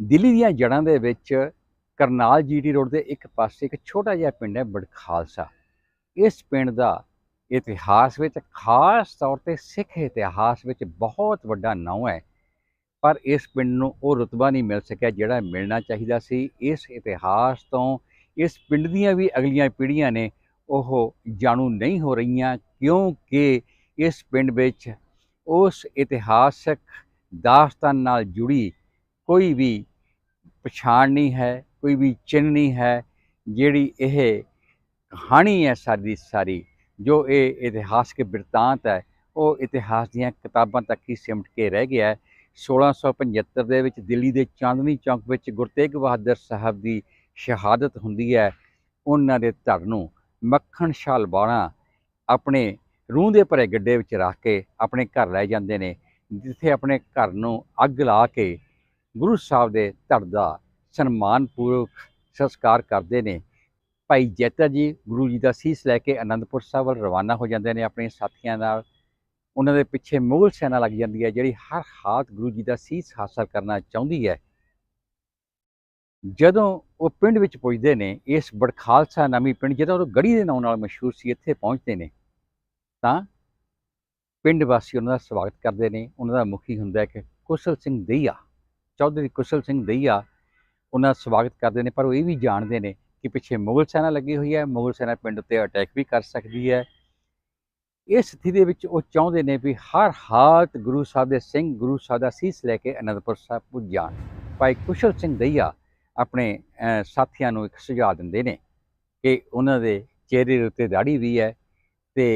ਦਿੱਲੀ ਦੀਆਂ ਜੜ੍ਹਾਂ ਦੇ ਵਿੱਚ ਕਰਨਾਲ ਜੀਟੀ ਰੋਡ ਦੇ ਇੱਕ ਪਾਸੇ ਇੱਕ ਛੋਟਾ ਜਿਹਾ ਪਿੰਡ ਹੈ ਬੜਖਾਲਸਾ ਇਸ ਪਿੰਡ ਦਾ ਇਤਿਹਾਸ ਵਿੱਚ ਖਾਸ ਤੌਰ ਤੇ ਸਿੱਖ ਇਤਿਹਾਸ ਵਿੱਚ ਬਹੁਤ ਵੱਡਾ ਨਾਂ ਹੈ, ਪਰ ਇਸ ਪਿੰਡ ਨੂੰ ਉਹ ਰੁਤਬਾ ਨਹੀਂ ਮਿਲ ਸਕਿਆ ਜਿਹੜਾ ਮਿਲਣਾ ਚਾਹੀਦਾ ਸੀ। ਇਸ ਇਤਿਹਾਸ ਤੋਂ ਇਸ ਪਿੰਡ ਦੀਆਂ ਵੀ ਅਗਲੀਆਂ ਪੀੜ੍ਹੀਆਂ ਨੇ ਉਹ ਜਾਣੂ ਨਹੀਂ ਹੋ ਰਹੀਆਂ ਕਿਉਂਕਿ ਇਸ ਪਿੰਡ ਵਿੱਚ ਉਸ ਇਤਿਹਾਸਕ ਦਾਸਤਾਨ ਨਾਲ ਜੁੜੀ ਕੋਈ ਵੀ ਪਛਾਣ ਨਹੀਂ ਹੈ, ਕੋਈ ਵੀ ਚਿੰਨ੍ਹ ਨਹੀਂ ਹੈ, ਜਿਹੜੀ ਇਹ ਕਹਾਣੀ ਹੈ ਸਾਡੀ ਸਾਰੀ, ਜੋ ਇਹ ਇਤਿਹਾਸਕ ਬਿਰਤਾਂਤ ਹੈ, ਉਹ ਇਤਿਹਾਸ ਦੀਆਂ ਕਿਤਾਬਾਂ ਤੱਕ ਹੀ ਸਿਮਟ ਕੇ ਰਹਿ ਗਿਆ ਹੈ। 1675 ਦੇ ਵਿੱਚ ਦਿੱਲੀ ਦੇ ਚਾਂਦਨੀ ਚੌਕ ਵਿੱਚ ਗੁਰੂ ਤੇਗ ਬਹਾਦਰ ਸਾਹਿਬ ਦੀ ਸ਼ਹਾਦਤ ਹੁੰਦੀ ਹੈ। ਉਹਨਾਂ ਦੇ ਧਰ ਨੂੰ ਮੱਖਣ ਸ਼ਾਲ ਬਾਣਾ ਆਪਣੇ ਰੂਹ ਦੇ ਭਰੇ ਗੱਡੇ ਵਿੱਚ ਰੱਖ ਕੇ ਆਪਣੇ ਘਰ ਲੈ ਜਾਂਦੇ ਨੇ, ਜਿੱਥੇ ਆਪਣੇ ਘਰ ਨੂੰ ਅੱਗ ਲਾ ਕੇ ਗੁਰੂ ਸਾਹਿਬ ਦੇ ਧੜ ਦਾ ਸਨਮਾਨਪੂਰਵਕ ਸੰਸਕਾਰ ਕਰਦੇ ਨੇ। ਭਾਈ ਜੈਤਾ ਜੀ, ਗੁਰੂ ਜੀ ਦਾ ਸੀਸ ਲੈ ਕੇ ਆਨੰਦਪੁਰ ਸਾਹਿਬ ਵੱਲ ਰਵਾਨਾ ਹੋ ਜਾਂਦੇ ਨੇ ਆਪਣੇ ਸਾਥੀਆਂ ਨਾਲ। ਉਹਨਾਂ ਦੇ ਪਿੱਛੇ ਮੁਗਲ ਸੈਨਾ ਲੱਗ ਜਾਂਦੀ ਹੈ, ਜਿਹੜੀ ਹਰ ਹਾਲਤ ਗੁਰੂ ਜੀ ਦਾ ਸੀਸ ਹਾਸਲ ਕਰਨਾ ਚਾਹੁੰਦੀ ਹੈ। ਜਦੋਂ ਉਹ ਪਿੰਡ ਵਿੱਚ ਪੁੱਜਦੇ ਨੇ, ਇਸ ਬੜਖਾਲਸਾ ਨਾਮੀ ਪਿੰਡ, ਜਦੋਂ ਉਹ ਗੜੀ ਦੇ ਨਾਂ ਨਾਲ ਮਸ਼ਹੂਰ ਸੀ, ਇੱਥੇ ਪਹੁੰਚਦੇ ਨੇ, ਤਾਂ ਪਿੰਡ ਵਾਸੀ ਉਹਨਾਂ ਦਾ ਸਵਾਗਤ ਕਰਦੇ ਨੇ। ਉਹਨਾਂ ਦਾ ਮੁਖੀ ਹੁੰਦਾ ਹੈ ਕਿ ਕੁਸ਼ਲ ਸਿੰਘ ਦਈਆ। ਚੌਧਰੀ ਕੁਸ਼ਲ ਸਿੰਘ ਦਈਆ ਉਹਨਾਂ ਦਾ ਸਵਾਗਤ ਕਰਦੇ ਨੇ, ਪਰ ਉਹ ਇਹ ਵੀ ਜਾਣਦੇ ਨੇ ਕਿ ਪਿੱਛੇ ਮੁਗਲ ਸੈਨਾ ਲੱਗੀ ਹੋਈ ਹੈ, ਮੁਗਲ ਸੈਨਾ ਪਿੰਡ ਉੱਤੇ ਅਟੈਕ ਵੀ ਕਰ ਸਕਦੀ ਹੈ। ਇਸ ਸਥਿਤੀ ਦੇ ਵਿੱਚ ਉਹ ਚਾਹੁੰਦੇ ਨੇ ਵੀ ਹਰ ਹਾਲਤ ਗੁਰੂ ਸਾਹਿਬ ਦੇ ਸਿੰਘ, ਗੁਰੂ ਸਾਹਿਬ ਦਾ ਸੀਸ ਲੈ ਕੇ ਅਨੰਦਪੁਰ ਸਾਹਿਬ ਪੁੱਜ ਜਾਣ ਭਾਈ ਕੁਸ਼ਲ ਸਿੰਘ ਦਈਆ ਆਪਣੇ ਸਾਥੀਆਂ ਨੂੰ ਇੱਕ ਸੁਝਾਅ ਦਿੰਦੇ ਨੇ ਕਿ ਉਹਨਾਂ ਦੇ ਚਿਹਰੇ ਦੇ ਉੱਤੇ ਦਾੜੀ ਵੀ ਹੈ ਤੇ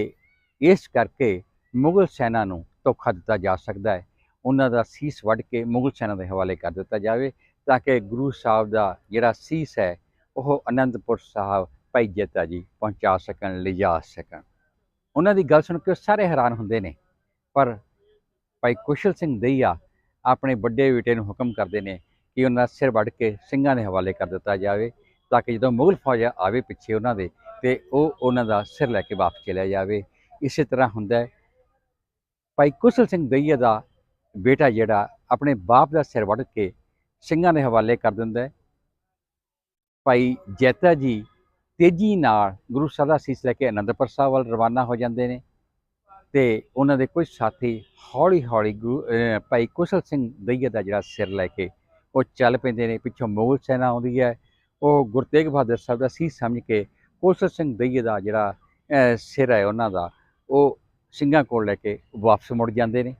ਇਸ ਕਰਕੇ ਮੁਗਲ ਸੈਨਾ ਨੂੰ ਧੋਖਾ ਦਿੱਤਾ ਜਾ ਸਕਦਾ ਹੈ। ਉਹਨਾਂ ਦਾ ਸੀਸ ਵੱਢ ਕੇ ਮੁਗਲ ਸੈਨਾ ਦੇ ਹਵਾਲੇ ਕਰ ਦਿੱਤਾ ਜਾਵੇ ਤਾਂ ਕਿ ਗੁਰੂ ਸਾਹਿਬ ਦਾ ਜਿਹੜਾ ਸੀਸ ਹੈ, ਉਹ ਅਨੰਦਪੁਰ ਸਾਹਿਬ ਭਾਈ ਜੇਤਾ ਜੀ ਪਹੁੰਚਾ ਸਕਣ, ਲਿਜਾ ਸਕਣ। ਉਹਨਾਂ ਦੀ ਗੱਲ ਸੁਣ ਕੇ ਉਹ ਸਾਰੇ ਹੈਰਾਨ ਹੁੰਦੇ ਨੇ, ਪਰ ਭਾਈ ਕੁਸ਼ਲ ਸਿੰਘ ਦਈਆ ਆਪਣੇ ਵੱਡੇ ਬੇਟੇ ਨੂੰ ਹੁਕਮ ਕਰਦੇ ਨੇ ਕਿ ਉਹਨਾਂ ਦਾ ਸਿਰ ਵੱਢ ਕੇ ਸਿੰਘਾਂ ਦੇ ਹਵਾਲੇ ਕਰ ਦਿੱਤਾ ਜਾਵੇ ਤਾਂ ਕਿ ਜਦੋਂ ਮੁਗਲ ਫੌਜ ਆਵੇ ਪਿੱਛੇ ਉਹਨਾਂ ਦੇ ਤੇ ਉਹ ਉਹਨਾਂ ਦਾ ਸਿਰ ਲੈ ਕੇ ਵਾਪਸ ਚਲਿਆ ਜਾਵੇ। ਇਸੇ ਤਰ੍ਹਾਂ ਹੁੰਦਾ ਹੈ। ਭਾਈ ਕੁਸ਼ਲ ਸਿੰਘ ਦਈਆ ਦਾ ਬੇਟਾ ਜਿਹੜਾ ਆਪਣੇ ਬਾਪ ਦਾ ਸਿਰ ਵੱਢ ਕੇ ਸਿੰਘਾਂ ਦੇ ਹਵਾਲੇ ਕਰ ਦਿੰਦਾ ਹੈ। ਭਾਈ ਜੈਤਾ ਜੀ ਤੇਜ਼ੀ ਨਾਲ ਗੁਰੂ ਸਾਹਿਬ ਦਾ ਸੀਸ ਲੈ ਕੇ ਅਨੰਦਪੁਰ ਸਾਹਿਬ ਵੱਲ ਰਵਾਨਾ ਹੋ ਜਾਂਦੇ ਨੇ ਤੇ ਉਹਨਾਂ ਦੇ ਕੁਝ ਸਾਥੀ ਹੌਲੀ ਹੌਲੀ ਗੁਰੂ ਭਾਈ ਕੁਸ਼ਲ ਸਿੰਘ ਦਈਆ ਦਾ ਜਿਹੜਾ ਸਿਰ ਲੈ ਕੇ ਉਹ ਚੱਲ ਪੈਂਦੇ ਨੇ। ਪਿੱਛੋਂ ਮੁਗਲ ਸੈਨਾ ਆਉਂਦੀ ਹੈ। ਉਹ ਗੁਰੂ ਤੇਗ ਬਹਾਦਰ ਸਾਹਿਬ ਦਾ ਸੀਸ ਸਮਝ ਕੇ ਕੁਸ਼ਲ ਸਿੰਘ ਦਈਆ ਦਾ ਜਿਹੜਾ ਸਿਰ ਹੈ ਉਹਨਾਂ ਦਾ, ਉਹ ਸਿੰਘਾਂ ਕੋਲ ਲੈ ਕੇ ਵਾਪਸ ਮੁੜ ਜਾਂਦੇ ਨੇ।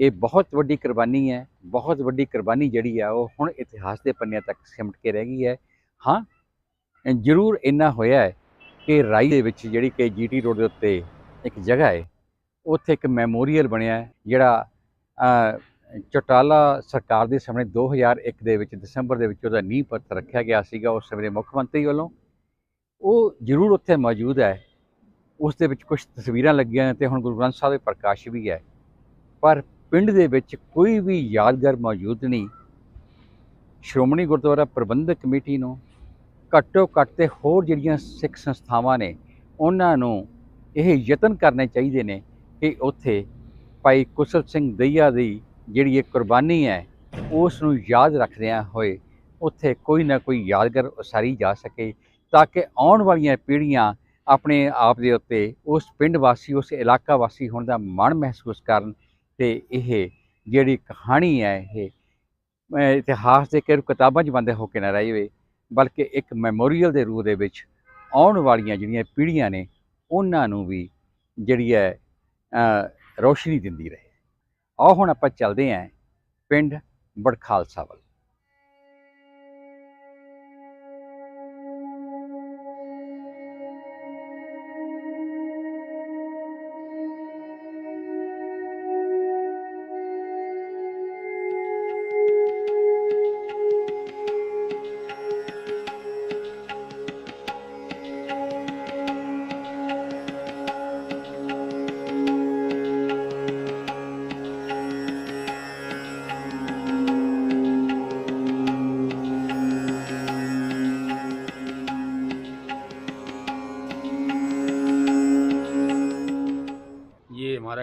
ਇਹ ਬਹੁਤ ਵੱਡੀ ਕੁਰਬਾਨੀ ਹੈ ਬਹੁਤ ਵੱਡੀ ਕੁਰਬਾਨੀ ਜਿਹੜੀ ਆ ਉਹ ਹੁਣ ਇਤਿਹਾਸ ਦੇ ਪੰਨਿਆਂ ਤੱਕ ਸਿਮਟ ਕੇ ਰਹਿ ਗਈ ਹੈ। ਹਾਂ ਜ਼ਰੂਰ ਇੰਨਾ ਹੋਇਆ ਹੈ ਕਿ ਰਾਈ ਦੇ ਵਿੱਚ ਜਿਹੜੀ ਕਿ ਜੀਟੀ ਰੋਡ ਦੇ ਉੱਤੇ ਇੱਕ ਜਗ੍ਹਾ ਹੈ ਉੱਥੇ ਇੱਕ ਮੈਮੋਰੀਅਲ ਬਣਿਆ ਜਿਹੜਾ ਅਹ, ਚੌਟਾਲਾ ਸਰਕਾਰ ਦੇ ਸਾਹਮਣੇ 2001 ਦੇ ਵਿੱਚ ਦਸੰਬਰ ਦੇ ਵਿੱਚ ਉਹਦਾ ਨੀਂਹ ਪੱਥਰ ਰੱਖਿਆ ਗਿਆ ਸੀਗਾ ਉਸ ਸਮੇਂ ਦੇ ਮੁੱਖ ਮੰਤਰੀ ਵੱਲੋਂ। ਉਹ ਜ਼ਰੂਰ ਉੱਥੇ ਮੌਜੂਦ ਹੈ। ਉਸ ਦੇ ਵਿੱਚ ਕੁਝ ਤਸਵੀਰਾਂ ਲੱਗੀਆਂ ਤੇ ਹੁਣ ਗੁਰੂ ਗ੍ਰੰਥ ਸਾਹਿਬ ਦੇ ਪ੍ਰਕਾਸ਼ ਵੀ ਹੈ। ਪਰ ਪਿੰਡ ਦੇ ਵਿੱਚ ਕੋਈ ਵੀ ਯਾਦਗਾਰ ਮੌਜੂਦ ਨਹੀਂ। ਸ਼੍ਰੋਮਣੀ ਗੁਰਦੁਆਰਾ ਪ੍ਰਬੰਧਕ ਕਮੇਟੀ ਨੂੰ ਘੱਟੋ ਘੱਟ ਤੇ ਹੋਰ ਜਿਹੜੀਆਂ ਸਿੱਖ ਸੰਸਥਾਵਾਂ ਨੇ, ਉਹਨਾਂ ਨੂੰ ਇਹ ਯਤਨ ਕਰਨੇ ਚਾਹੀਦੇ ਨੇ ਕਿ ਉੱਥੇ ਭਾਈ ਕੁਸ਼ਲ ਸਿੰਘ ਦਈਆ ਦੀ ਜਿਹੜੀ ਇਹ ਕੁਰਬਾਨੀ ਹੈ ਉਸ ਨੂੰ ਯਾਦ ਰੱਖਦਿਆਂ ਹੋਏ ਉੱਥੇ ਕੋਈ ਨਾ ਕੋਈ ਯਾਦਗਾਰ ਉਸਾਰੀ ਜਾ ਸਕੇ ਤਾਂ ਕਿ ਆਉਣ ਵਾਲੀਆਂ ਪੀੜ੍ਹੀਆਂ ਆਪਣੇ ਆਪ ਦੇ ਉੱਤੇ, ਉਸ ਪਿੰਡ ਵਾਸੀ, ਉਸ ਇਲਾਕਾ ਵਾਸੀ ਹੋਣ ਦਾ ਮਾਣ ਮਹਿਸੂਸ ਕਰਨ ਤੇ ਇਹ ਜਿਹੜੀ ਕਹਾਣੀ ਹੈ ਇਹ ਇਤਿਹਾਸ ਦੇ ਕਿਰ ਕਿਤਾਬਾਂ 'ਚ ਬੰਦੇ ਹੋ ਕੇ ਨਾ ਰਹਿ ਜਾਵੇ, ਬਲਕਿ ਇੱਕ ਮੈਮੋਰੀਅਲ ਦੇ ਰੂਪ ਦੇ ਵਿੱਚ ਆਉਣ ਵਾਲੀਆਂ ਜਿਹੜੀਆਂ ਪੀੜ੍ਹੀਆਂ ਨੇ, ਉਹਨਾਂ ਨੂੰ ਵੀ ਜਿਹੜੀ ਹੈ ਰੋਸ਼ਨੀ ਦਿੰਦੀ ਰਹੇ। ਆਓ ਹੁਣ ਆਪਾਂ ਚੱਲਦੇ ਹਾਂ ਪਿੰਡ ਬੜਖਾਲਸਾ ਵੱਲ।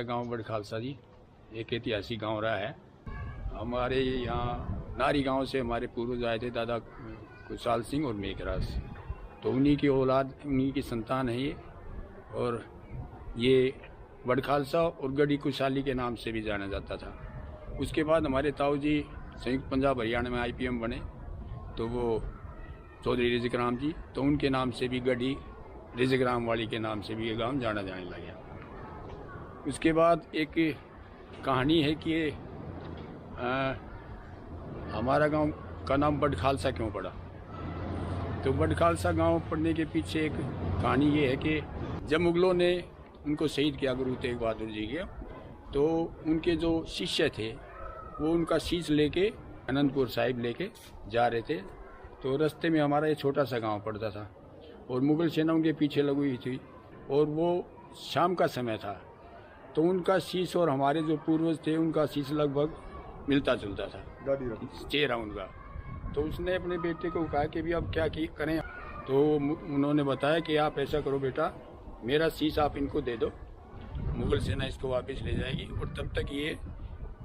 हमारा गाँव बड़ खालसा जी। एक ऐतिहासिक गाँव रहा है। हमारे यहाँ नारी गाँव से हमारे पूर्वज आए थे, दादा, कुशाल सिंह और मेघराज। तो उन्हीं की औलाद, उन्हीं की संतान है ये। और ये बड़ खालसा और गढ़ी कुशाली के नाम से भी जाना जाता था। उसके बाद हमारे ताऊ जी संयुक्त पंजाब हरियाणा में आईपीएम बने। तो वो चौधरी रिजिक राम जी तो उनके नाम से भी गढ़ी रिजिक राम वाली के नाम से भी ये गाँव जाना जाने लगा उसके बाद एक कहानी है कि अ, हमारा गाँव का नाम बड़ खालसा क्यों पड़ा? तो बड़ खालसा गाँव पड़ने के पीछे एक कहानी ये है कि जब मुगलों ने उनको शहीद किया गुरु तेग बहादुर जी के तो उनके जो शिष्य थे वो उनका शीश लेके अनंतपुर साहिब लेके जा रहे थे। तो रास्ते में हमारा ये छोटा सा गाँव पड़ता था और मुगल सेना उनके पीछे लगी हुई थी और वो शाम का समय था। तो उनका शीश और हमारे जो पूर्वज थे उनका शीश लगभग मिलता जुलता था। चेहरा उनका। तो उसने अपने बेटे को कहा कि भी अब क्या की करें? तो उन्होंने बताया कि आप ऐसा करो बेटा मेरा शीश आप इनको दे दो। मुगल सेना इसको वापस ले जाएगी और तब तक ये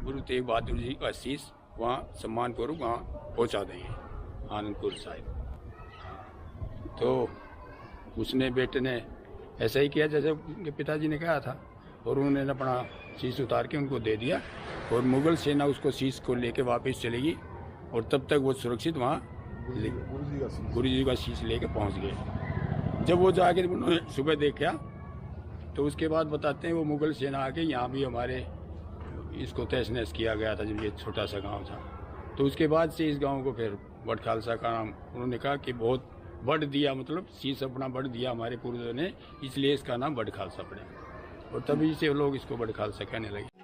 गुरु तेग बहादुर जी का शीश वहाँ सम्मान पूर्वक वहाँ पहुँचा देंगे। आनंदपुर साहिब। तो उसने बेटे ने ऐसा ही किया जैसे उनके पिताजी ने कहा था। और उन्होंने अपना शीश उतार के उनको दे दिया और मुगल सेना उसको शीश को लेके वापस चलेगी और तब तक वो सुरक्षित वहाँ गुरु जी का शीश लेके पहुँच गए। जब वो जाके उन्होंने सुबह देखा तो उसके बाद बताते हैं वो मुगल सेना आके यहाँ भी हमारे इसको तहस नहस किया गया था, जब ये छोटा सा गाँव था। तो उसके बाद से इस गाँव को फिर बट खालसा का नाम उन्होंने कहा कि बहुत बढ़ दिया मतलब शीश अपना बढ़ दिया हमारे पूर्वजों ने, इसलिए इसका नाम बड़ खालसा पड़ा और तभी से लोग इसको बड़ खालसा कहने लगे